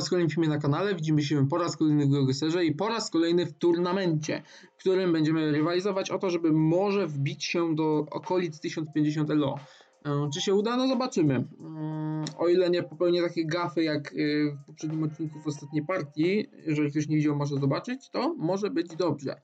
W kolejnym filmie na kanale. Widzimy się po raz kolejny w Geogeserze i po raz kolejny w turnamencie, w którym będziemy rywalizować o to, żeby może wbić się do okolic 1050 LO. E, Czy się uda? No zobaczymy. Mm, O ile nie popełnię takie gafy jak y, w poprzednim odcinku w ostatniej partii, jeżeli ktoś nie widział, może zobaczyć, to może być dobrze.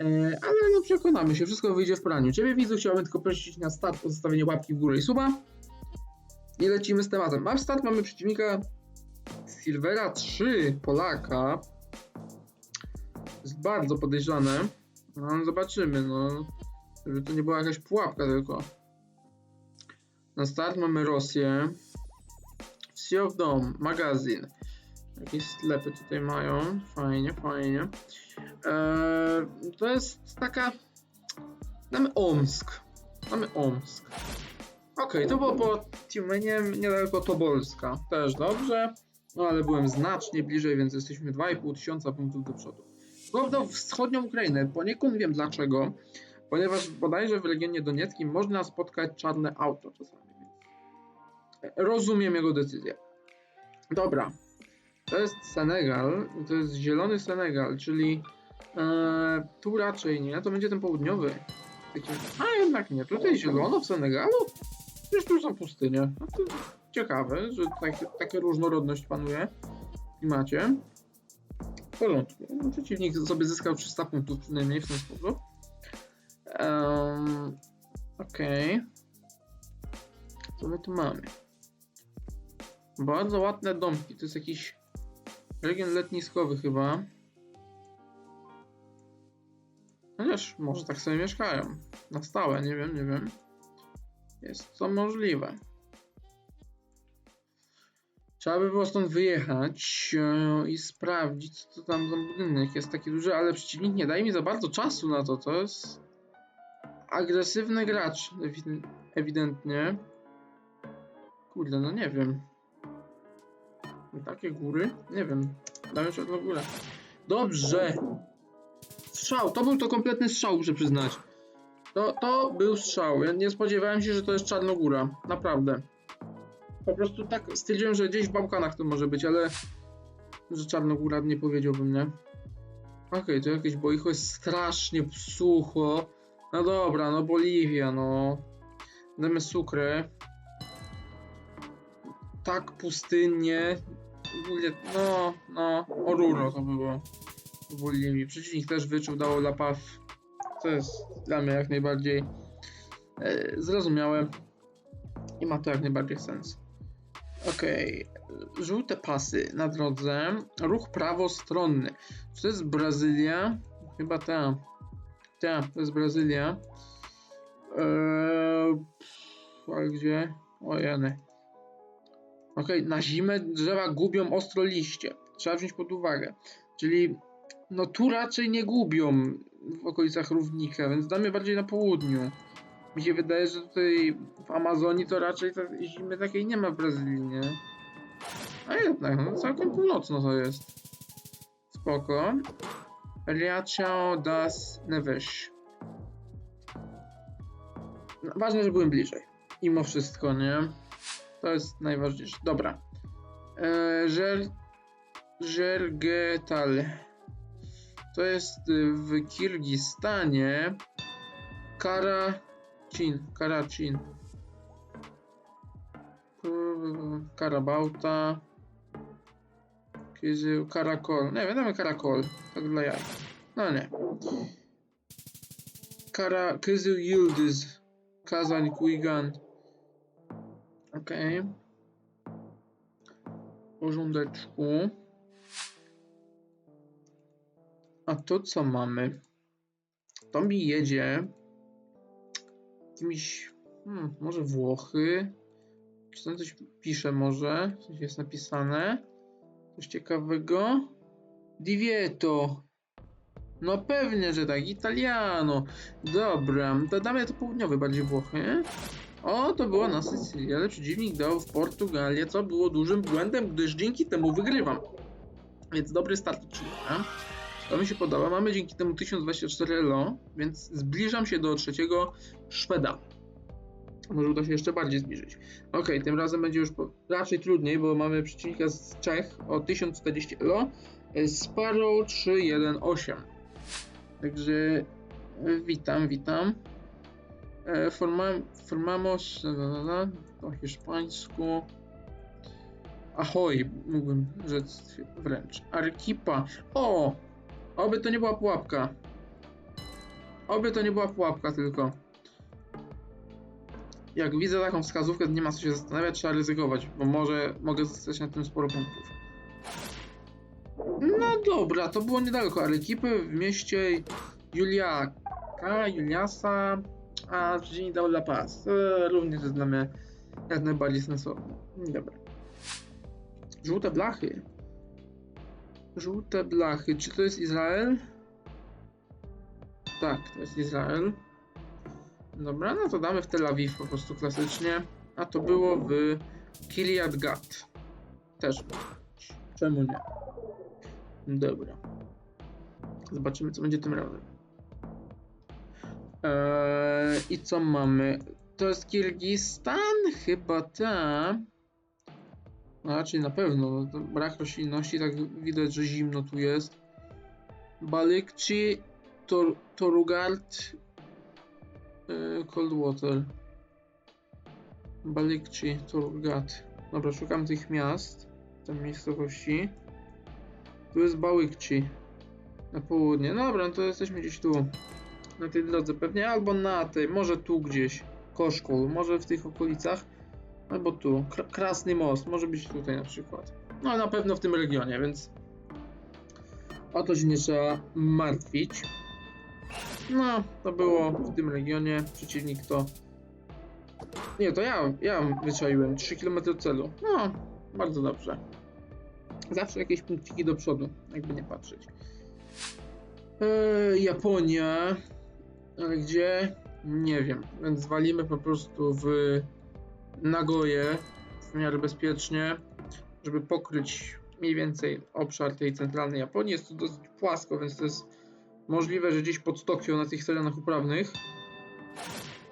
E, Ale no przekonamy się, wszystko wyjdzie w praniu. Ciebie widzu chciałbym tylko prosić na start o zostawienie łapki w górę i suba. I lecimy z tematem. Mam start, mamy przeciwnika Silvera 3 Polaka. Jest bardzo podejrzane. No zobaczymy, no. Żeby to nie była jakaś pułapka tylko. Na start mamy Rosję. Sea of Dome, magazyn. Jakieś sklepy tutaj mają. Fajnie, fajnie. Eee, to jest taka. Mamy Omsk. Mamy Omsk. Okej, to było po Tiumeniem niedaleko Tobolska. Też dobrze. No ale byłem znacznie bliżej, więc jesteśmy 2,5 tysiąca punktów do przodu. Główną wschodnią Ukrainę. Poniekąd wiem dlaczego. Ponieważ bodajże w regionie donieckim można spotkać czarne auto czasami. Rozumiem jego decyzję. Dobra. To jest Senegal. To jest zielony Senegal, czyli e, tu raczej nie. To będzie ten południowy. A jednak nie. Tutaj zielono w Senegalu? Przecież tu są pustynie. No ciekawe, że tak, taka różnorodność panuje w klimacie. W porządku. No, Przeciwnik sobie zyskał 300 punktów przynajmniej w ten sposób. Um, Okej. Co my tu mamy? Bardzo ładne domki. To jest jakiś region letniskowy chyba. Chociaż może tak sobie mieszkają. Na stałe, nie wiem, nie wiem. Jest to możliwe. Trzeba by było stąd wyjechać e, i sprawdzić, co to tam za budynek jest taki duży, ale przeciwnik nie daje mi za bardzo czasu na to. To jest agresywny gracz, ewi- ewidentnie. Kurde, no nie wiem. Takie góry? Nie wiem. Dałem się górę. Dobrze! Strzał! To był to kompletny strzał, muszę przyznać. To, to był strzał. Ja nie spodziewałem się, że to jest Czarnogóra. Naprawdę. Po prostu tak stwierdziłem, że gdzieś w Bałkanach to może być, ale że Czarnogóra nie powiedziałbym, nie? Okej, to jakieś boicho jest strasznie sucho. No dobra, no Boliwia, no. Damy sukrę. Tak pustynnie. No, no, Oruro to było. W Boliwii. Przeciwnik też wyczuł, dało dla PAW. To jest dla mnie jak najbardziej e, zrozumiałe. I ma to jak najbardziej sens. Okej. Żółte pasy na drodze. Ruch prawostronny. To jest Brazylia? Chyba ta. Ta, to jest Brazylia. Eee, ale gdzie? O jeny. Okej, na zimę drzewa gubią ostro liście. Trzeba wziąć pod uwagę. Czyli no tu raczej nie gubią w okolicach równika, więc damy bardziej na południu. Mi się wydaje, że tutaj w Amazonii to raczej tej zimy takiej nie ma w Brazylii, nie? A jednak, no całkiem północno to jest. Spoko. Riachão das Neves. No, ważne, że byłem bliżej. Mimo wszystko, nie? To jest najważniejsze. Dobra. Żer... Żergetal. To jest y, w Kirgistanie. Karacin. Karacin. Ku- Karabauta. Kizy- Karakol. Nie, wiadomo Karakol. Tak dla jaj. No nie. Kara... Kyzyl Yıldız. Kazań Kuigan. Okej. W porządeczku. A to co mamy? To mi jedzie jakimiś, hmm, może Włochy. Czy tam coś pisze może? Coś jest napisane? Coś ciekawego? Divieto. No pewnie, że tak. Italiano. Dobra, to damy to południowe bardziej Włochy. O, to było na Sycylii, ale przeciwnik dał w Portugalię, co było dużym błędem, gdyż dzięki temu wygrywam. Więc dobry start odcinka. To mi się podoba. Mamy dzięki temu 1024 elo, więc zbliżam się do trzeciego Szweda. Może uda się jeszcze bardziej zbliżyć. Ok, tym razem będzie już raczej trudniej, bo mamy przeciwnika z Czech o 1040 elo. e, Sparrow 318. Także e, witam, witam. E, Forma, formamos po hiszpańsku. Ahoj, mógłbym rzec wręcz. Arkipa. O! Oby to nie była pułapka. Oby to nie była pułapka tylko. Jak widzę taką wskazówkę, to nie ma co się zastanawiać, trzeba ryzykować, bo może mogę zyskać na tym sporo punktów. No dobra, to było niedaleko Arekipy w mieście Juliaka, Juliasa, a Dzień dał La Paz. E, również mnie jak najbardziej sensowne. Dobra. Żółte blachy. Żółte blachy. Czy to jest Izrael? Tak, to jest Izrael. Dobra, no to damy w Tel Awiw po prostu klasycznie. A to było w Kiliad Gat. Też. Czemu nie? Dobra. Zobaczymy, co będzie tym razem. Eee, I co mamy? To jest Kirgistan? Chyba tak. No raczej na pewno. no Brak roślinności, tak widać, że zimno tu jest. Balykci, Tor Torugard, e, Coldwater. Balykci, Torugard. Dobra, szukam tych miast, tam miejscowości. Tu jest Bałykci. Na południe. Dobra, no to jesteśmy gdzieś tu. Na tej drodze pewnie, albo na tej, może tu gdzieś. Koszkol, może w tych okolicach. Albo tu. Kr- Krasny Most, może być tutaj na przykład. No na pewno w tym regionie, więc o to się nie trzeba martwić. No, to było w tym regionie. Przeciwnik to. Nie, to ja, ja wyczaiłem 3 km celu. No, bardzo dobrze. Zawsze jakieś punkciki do przodu, jakby nie patrzeć. Eee, Japonia. Ale gdzie? Nie wiem. Więc walimy po prostu w Nagoję w miarę bezpiecznie, żeby pokryć mniej więcej obszar tej centralnej Japonii. Jest to dosyć płasko, więc to jest możliwe, że gdzieś pod Tokio na tych terenach uprawnych.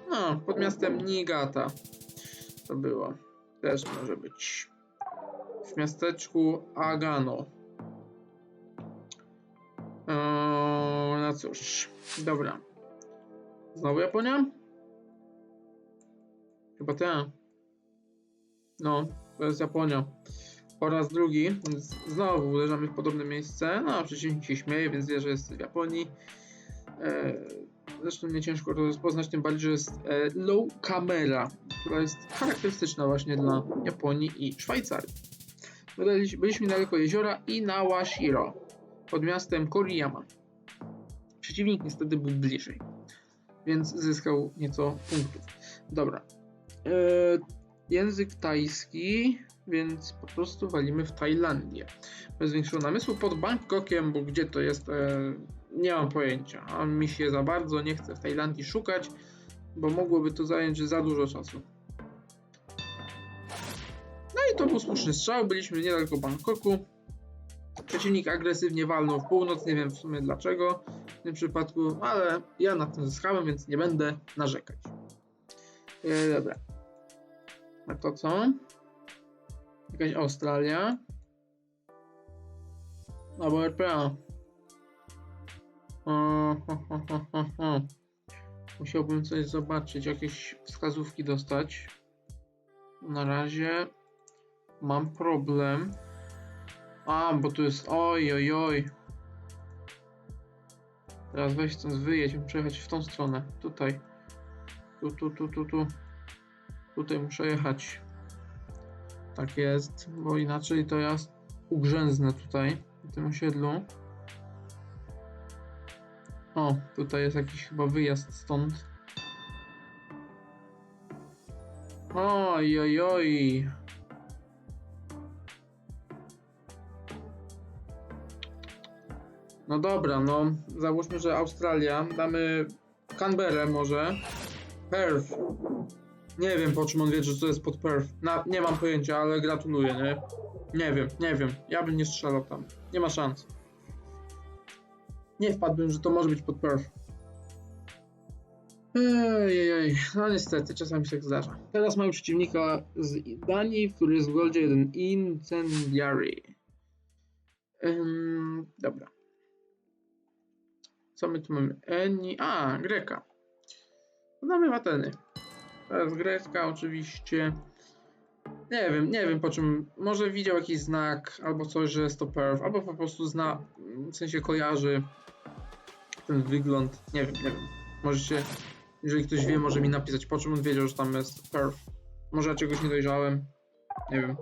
No, pod miastem Niigata to było. Też może być. W miasteczku Agano. Eee, no cóż, dobra. Znowu Japonia? Chyba ta. No, to jest Japonia. Po raz drugi, znowu uderzamy w podobne miejsce. No, przeciwnik się śmieje, więc wie, że jest w Japonii. E, zresztą nie ciężko to rozpoznać, tym bardziej, że jest e, low camera, która jest charakterystyczna właśnie dla Japonii i Szwajcarii. Byliśmy, daleko jeziora Inawashiro, pod miastem Koriyama. Przeciwnik niestety był bliżej, więc zyskał nieco punktów. Dobra. E, język tajski, więc po prostu walimy w Tajlandię. Bez większego namysłu pod Bangkokiem, bo gdzie to jest, e, nie mam pojęcia. A mi się za bardzo nie chce w Tajlandii szukać, bo mogłoby to zająć za dużo czasu. No i to był słuszny strzał, byliśmy niedaleko Bangkoku. Przeciwnik agresywnie walnął w północ, nie wiem w sumie dlaczego w tym przypadku, ale ja nad tym zyskałem, więc nie będę narzekać. E, dobra. A to co? Jakaś Australia. Albo RPA. Ho, ho, ho. Musiałbym coś zobaczyć, jakieś wskazówki dostać. Na razie mam problem. A, bo tu jest oj, oj, oj. Teraz weź stąd wyjedź, przejechać w tą stronę. Tutaj. Tu, tu, tu, tu, tu. Tutaj muszę jechać. Tak jest, bo inaczej to ja ugrzęznę tutaj, w tym osiedlu. O, tutaj jest jakiś chyba wyjazd stąd. Oj, oj, oj. No dobra, no załóżmy, że Australia, damy Canberra może. Perth. Nie wiem po czym on wie, że to jest pod Perth. Na, nie mam pojęcia, ale gratuluję, nie? Nie wiem, nie wiem. Ja bym nie strzelał tam. Nie ma szans. Nie wpadłbym, że to może być pod Perth. Ejej, no niestety, czasami się tak zdarza. Teraz mamy przeciwnika z Danii, który jest w Goldzie jeden Incendiary. Ym, dobra. Co my tu mamy? Eni... A, Greka. Damy w Greka oczywiście. Nie wiem, nie wiem po czym. Może widział jakiś znak, albo coś, że jest to perf, albo po prostu zna, w sensie kojarzy ten wygląd. Nie wiem, nie wiem. Możecie, jeżeli ktoś wie, może mi napisać, po czym on wiedział, że tam jest perf. Może ja czegoś nie dojrzałem. Nie wiem.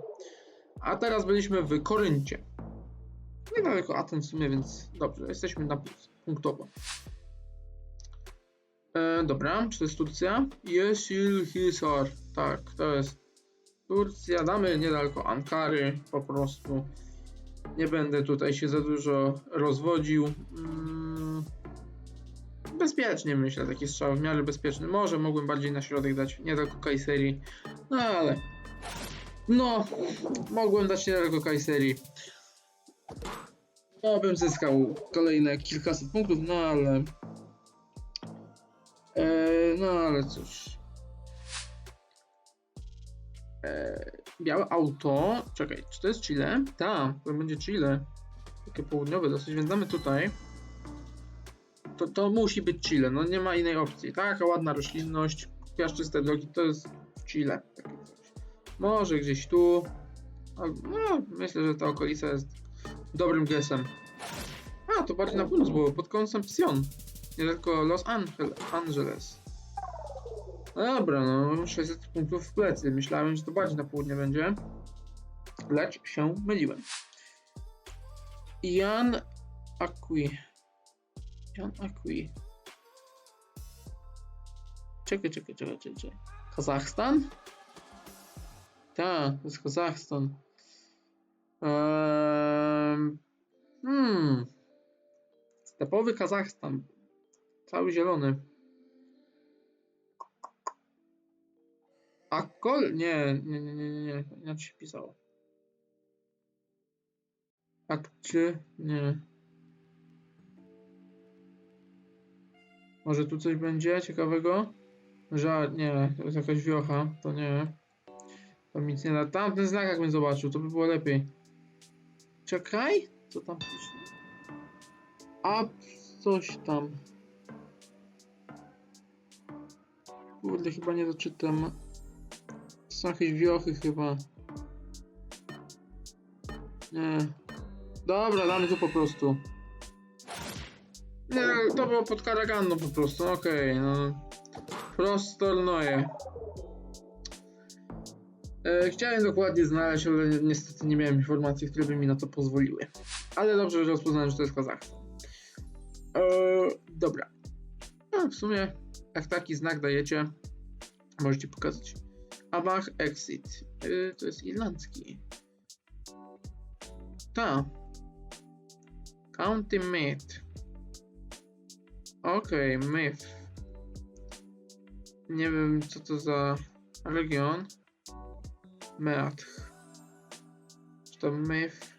A teraz byliśmy w Koryncie. Niedaleko Aten w sumie, więc dobrze, jesteśmy na plus, punktowo. E, dobra, czy to jest Turcja? Yeşil Hisar. Tak, to jest Turcja. Damy niedaleko Ankary, po prostu. Nie będę tutaj się za dużo rozwodził. Mm, bezpiecznie myślę, taki strzał w miarę bezpieczny. Może mogłem bardziej na środek dać niedaleko Kajserii, no ale no, mogłem dać niedaleko Kajserii. No, bym zyskał kolejne kilkaset punktów, no ale no ale cóż. Eee, białe auto. Czekaj, czy to jest Chile? Tak, to będzie Chile. Takie południowe dosyć, więc damy tutaj. To, to musi być Chile, no nie ma innej opcji. Taka ładna roślinność, piaszczyste drogi, to jest Chile. Może gdzieś tu. No, myślę, że ta okolica jest dobrym gesem. A, to bardziej na północ było, pod Concepcion. Nie tylko Los Angel Angeles. No dobra, no 600 punktów w plecy. Myślałem, że to bardziej na południe będzie. Lecz się myliłem. Jan Akui. Jan Akui. Czekaj, czekaj, czekaj, czekaj. Kazachstan? Tak, to jest Kazachstan. Ehm, hmm. Stepowy Kazachstan. Cały zielony. Akol? Nie, nie, nie, nie, nie, nie. Inaczej się pisało. Akczy? Nie. Może tu coś będzie ciekawego? Żal, nie, to jest jakaś wiocha, to nie. To mi nic nie da. Tamten znak jakbym zobaczył, to by było lepiej. Czekaj, co tam pisze? A coś tam. Kurde, chyba nie doczytam. Są jakieś wiochy chyba. Nie. Dobra, damy to po prostu. Nie, to było pod Karaganną po prostu, okej, no. Prostornoje. E, chciałem dokładnie znaleźć, ale ni- niestety nie miałem informacji, które by mi na to pozwoliły. Ale dobrze, że rozpoznałem, że to jest Kazachstan. E, dobra. No, w sumie, jak taki znak dajecie, możecie pokazać. Amach Exit. E, to jest irlandzki. Ta. County Meath. Okej, okay, Myth. Nie wiem, co to za region. Meath. Czy to Myth?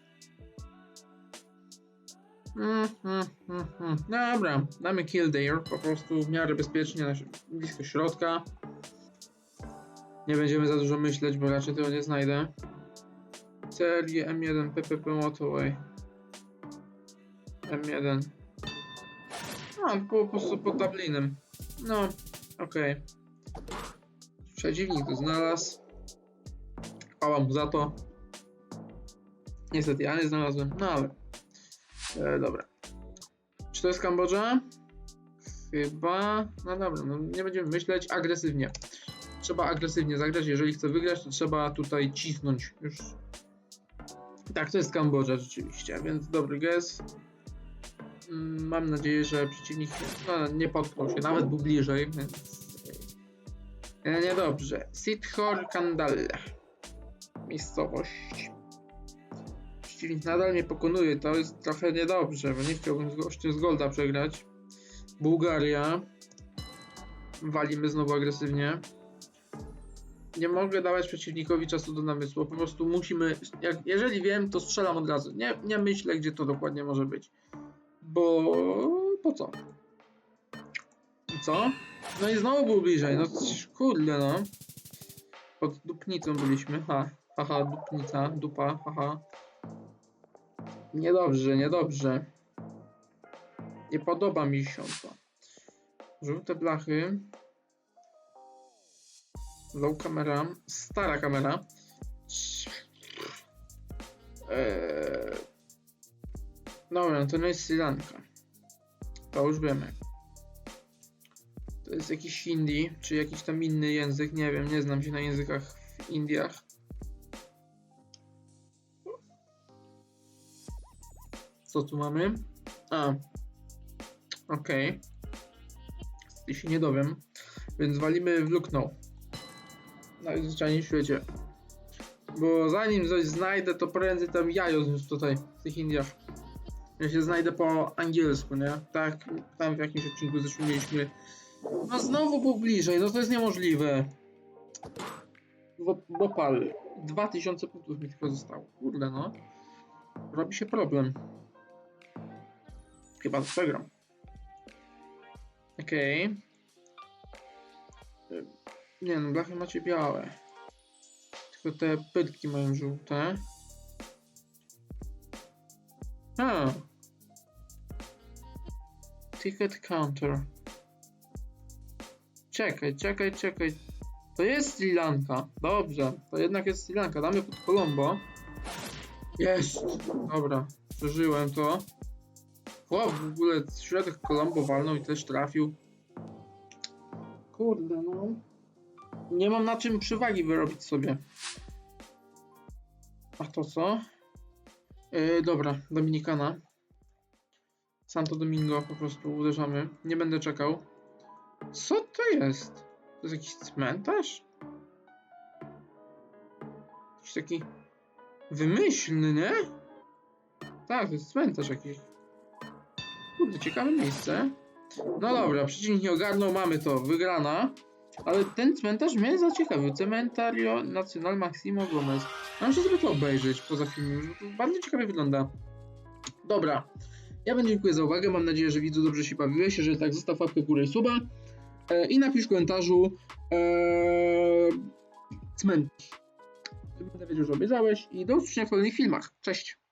Mm, mm, mm, mm. Dobra, damy Kildare, po prostu w miarę bezpiecznie, blisko środka. Nie będziemy za dużo myśleć, bo raczej tego nie znajdę. CLG M1 PPP Motorway. M1. A, było po prostu pod Dublinem. No, okej. Przeciwnik to znalazł. Chwała mu za to. Niestety ja nie znalazłem, no ale. E, dobra. Czy to jest Kambodża? Chyba. No dobra, no nie będziemy myśleć agresywnie. Trzeba agresywnie zagrać. Jeżeli chce wygrać, to trzeba tutaj cisnąć już. Tak, to jest Kambodża rzeczywiście, więc dobry guess. Mm, Mam nadzieję, że przeciwnik no, nie potknął się, nawet był bliżej, więc e, niedobrze. Sithor Kandal. Miejscowość. Przeciwnik nadal mnie pokonuje, to jest trochę niedobrze, bo nie chciałbym z gościem z Golda przegrać. Bułgaria. Walimy znowu agresywnie. Nie mogę dawać przeciwnikowi czasu do namysłu, po prostu musimy, jak, jeżeli wiem, to strzelam od razu. Nie, nie myślę, gdzie to dokładnie może być. Bo po co? Co? No i znowu był bliżej, no kurde no. Pod dupnicą byliśmy, ha. Haha, dupnica, dupa, haha. Niedobrze, niedobrze. Nie podoba mi się to. Żółte blachy. Low kamera, stara kamera. Eee... Dobra, no to nie jest Sri Lanka. To już wiemy. To jest jakiś hindi, czy jakiś tam inny język, nie wiem, nie znam się na językach w Indiach. Co tu mamy? A. Okej. Okay. się nie dowiem. Więc walimy w lukną. Najzwyczajniej w świecie. Bo zanim coś znajdę, to prędzej tam jajo już tutaj, w tych Indiach. Ja się znajdę po angielsku, nie? Tak, tam w jakimś odcinku zresztą mieliśmy. No znowu był bliżej, no to jest niemożliwe. Bo, bo pal. 2000 punktów mi tylko zostało. Kurde no. Robi się problem. Chyba przegram. Okej. Okay. Nie no, blachy macie białe. Tylko te pytki mają żółte. A. Ticket counter. Czekaj, czekaj, czekaj. To jest Sri Lanka. Dobrze, to jednak jest Sri Lanka. Damy pod Colombo. Jest. Dobra, przeżyłem to. Chłop w ogóle środek Colombo walnął i też trafił. Kurde, no. Nie mam na czym przewagi wyrobić sobie. A to co? Yy, dobra, Dominikana. Santo Domingo po prostu uderzamy. Nie będę czekał. Co to jest? To jest jakiś cmentarz? Jakiś taki wymyślny, nie? Tak, to jest cmentarz jakiś. Kurde, ciekawe miejsce. No dobra, przeciwnik nie ogarnął, mamy to, wygrana. Ale ten cmentarz mnie zaciekawił. Cementario Nacional Maximo Gomez. Ja muszę sobie to obejrzeć poza filmem, bardzo ciekawie wygląda. Dobra. Ja wam dziękuję za uwagę. Mam nadzieję, że widzu dobrze się bawiłeś. Jeżeli tak, zostaw łapkę górę i suba. E, I napisz w komentarzu e, cmentarz. Będę wiedział, że obiecałeś. I do usłyszenia w kolejnych filmach. Cześć!